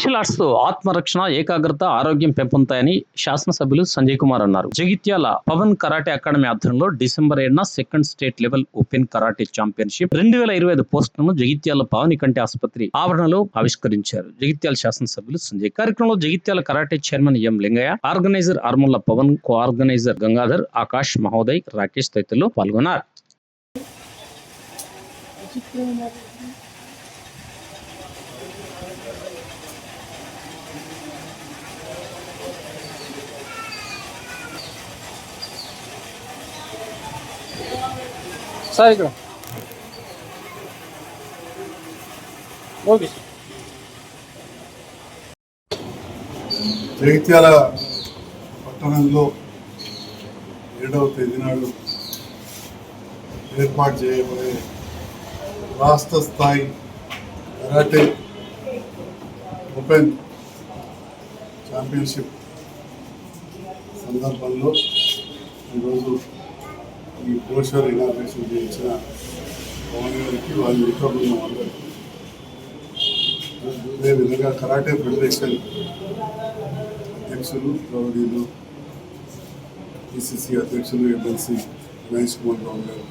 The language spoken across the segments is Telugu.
మార్షల్ ఆర్ట్స్తో ఆత్మరక్షణ ఏకాగ్రత ఆరోగ్యం పెంపొందాయని శాసనసభ్యులు సంజయ్ కుమార్ అన్నారు. జగిత్యాల పవన్ కరాటే అకాడమీ ఆధ్వర్యంలో డిసెంబర్ ఏడున second state level open karate championship రెండు వేల ఇరవై ఐదు పోస్టులను జగిత్యాల పవన్ కంటి ఆసుపత్రి ఆవరణలో ఆవిష్కరించారు. జగిత్యాల శాసనసభ్యులు సంజయ్. కార్యక్రమంలో Jagtial karate chairman M Lingaiah organiser Armulla Pavan co organiser Gangadhar Akash Mahoday Rakesh తదితరులు పాల్గొన్నారు. సార్ ఇక్కడ ఓకే జగిత్యాల పట్టణంలో ఏడవ తేదీ నాడు ఏర్పాటు చేయబడే రాష్ట్ర స్థాయి కరాటే ఓపెన్ ఛాంపియన్షిప్ సందర్భంలో ఈరోజు ఈ బ్రోషర్ ఇనాగ్రేషన్ చేయించిన పవన్ గారికి వాళ్ళ మిత్ర బృందం అందరికీ అదేవిధంగా కరాటే ఫెడరేషన్ అధ్యక్షులు గౌరీలు పిసిసి అధ్యక్షులు ఎమ్మెల్సీ మహేష్ కుమార్ రావు గారు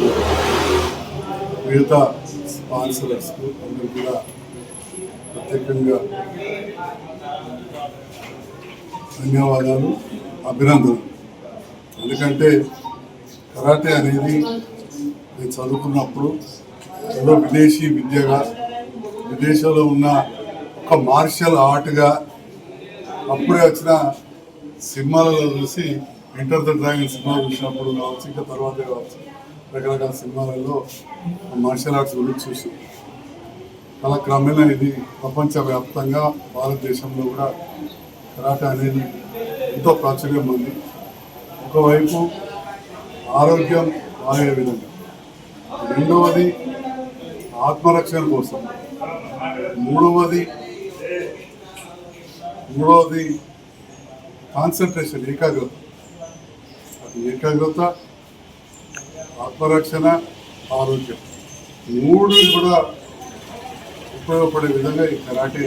గారు, మిగతా స్పాన్సరర్స్ అందరూ కూడా ప్రత్యేకంగా ధన్యవాదాలు అభినందనలు. ఎందుకంటే కరాటే అనేది నేను చదువుకున్నప్పుడు ఏదో విదేశీ విద్యగా విదేశంలో ఉన్న ఒక మార్షల్ ఆర్ట్గా అప్పుడే వచ్చిన సినిమాలలో చూసి ఎంటర్ ద డ్రాగన్ సినిమా చూసినప్పుడు కావచ్చు ఇంకా తర్వాత కావచ్చు రకరకాల సినిమాలలో మార్షల్ ఆర్ట్స్ గురించి చూసి. అలా క్రమేణా ఇది ప్రపంచవ్యాప్తంగా భారతదేశంలో కూడా కరాటే అనేది ఎంతో ప్రాచుర్యం ఉంది ఒకవైపు ఆరోగ్యం బాగే విధంగా రెండవది ఆత్మరక్షణ కోసం మూడవది మూడవది కాన్సన్ట్రేషన్ ఏకాగ్రత. అది ఏకాగ్రత ఆత్మరక్షణ ఆరోగ్యం. మూడు కూడా ఉపయోగపడే విధంగా ఈ కరాటే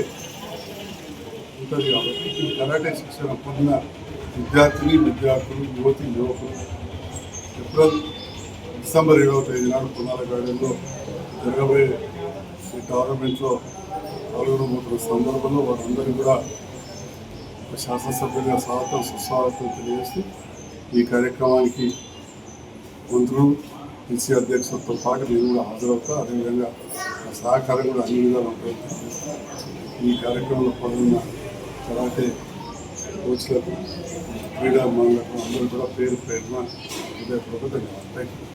ఉంటుంది కాబట్టి ఈ కరాటే శిక్షణ పొందిన విద్యార్థిని విద్యార్థులు యువతి యువకులు ఏప్రిల్ డిసెంబర్ ఏడవ తేదీ నాడు పునాల గార్డెన్లో జరగబోయే ఈ టోర్నమెంట్లో పాల్గొనబోతున్న సందర్భంలో వారందరూ కూడా శాసనసభ్యులుగా స్వాగతం సుస్వాగతం తెలియజేస్తూ ఈ కార్యక్రమానికి మంత్రులు పిసి అధ్యక్షులతో పాటు నేను కూడా హాజరవుతా. అదేవిధంగా నా సహకారం కూడా అన్ని విధాలు ఈ కార్యక్రమంలో పాల్గొన్న కరాటే కోచ్లకు క్రీడా క్రీడాభిమానులకు అందరూ కూడా పేరు పేరున హృదయపూర్వక ధన్యవాదాలు థ్యాంక్ యూ